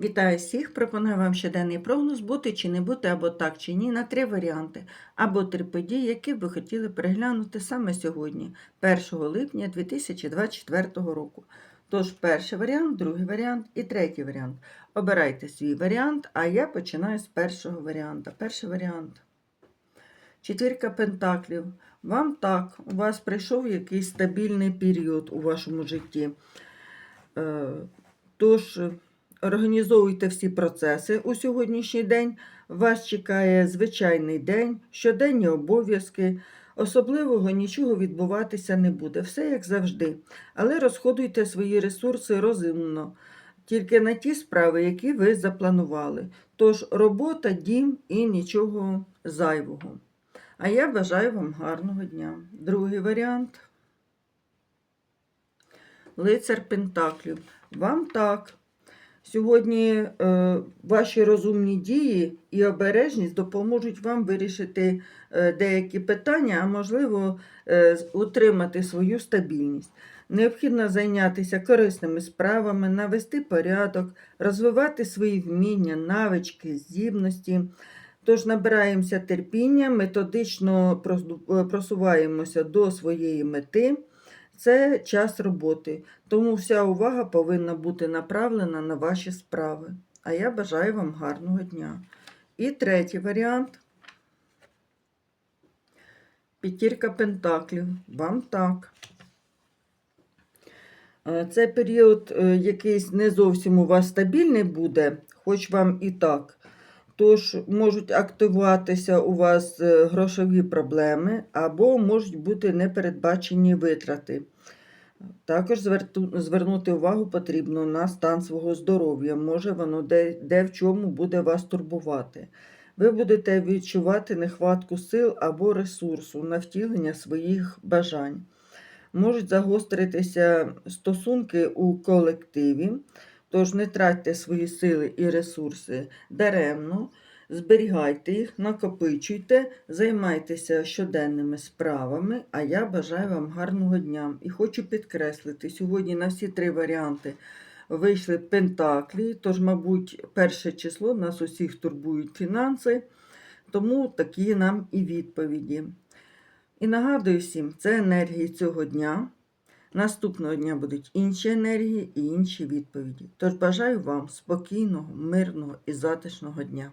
Вітаю всіх! Пропоную вам щоденний прогноз бути чи не бути, або так чи ні, на три варіанти, або три події, які б ви хотіли переглянути саме сьогодні, 1 липня 2024 року. Тож, перший варіант, другий варіант і третій варіант. Обирайте свій варіант, а я починаю з першого варіанта. Перший варіант. Четвірка пентаклів. Вам так, у вас прийшов якийсь стабільний період у вашому житті. Е, Тож, організовуйте всі процеси у сьогоднішній день. Вас чекає звичайний день, щоденні обов'язки. Особливого нічого відбуватися не буде. Все як завжди. Але розходуйте свої ресурси розумно, тільки на ті справи, які ви запланували. Тож робота, дім і нічого зайвого. А я бажаю вам гарного дня. Другий варіант. Лицар Пентаклів. Вам так. Сьогодні е, ваші розумні дії і обережність допоможуть вам вирішити е, деякі питання, а можливо, е, утримати свою стабільність. Необхідно зайнятися корисними справами, навести порядок, розвивати свої вміння, навички, здібності. Тож набираємося терпіння, методично просуваємося до своєї мети. Це час роботи, тому вся увага повинна бути направлена на ваші справи. А я бажаю вам гарного дня. І третій варіант. П'ятірка пентаклів. Вам так. Е, Це період е, якийсь не зовсім у вас стабільний буде, хоч вам і так. Тож можуть активуватися у вас е, грошові проблеми або можуть бути непередбачені витрати. Також звернути увагу потрібно на стан свого здоров'я. Може, воно де, де в чому буде вас турбувати. Ви будете відчувати нехватку сил або ресурсу на втілення своїх бажань. Можуть загостритися стосунки у колективі, тож не тратьте свої сили і ресурси даремно, зберігайте їх, накопичуйте, займайтеся щоденними справами, а я бажаю вам гарного дня. І хочу підкреслити, сьогодні на всі три варіанти вийшли пентаклі, тож, мабуть, перше число нас усіх турбують фінанси, тому такі нам і відповіді. І нагадую всім, це енергії цього дня. Наступного дня будуть інші енергії і інші відповіді. Тож бажаю вам спокійного, мирного і затишного дня.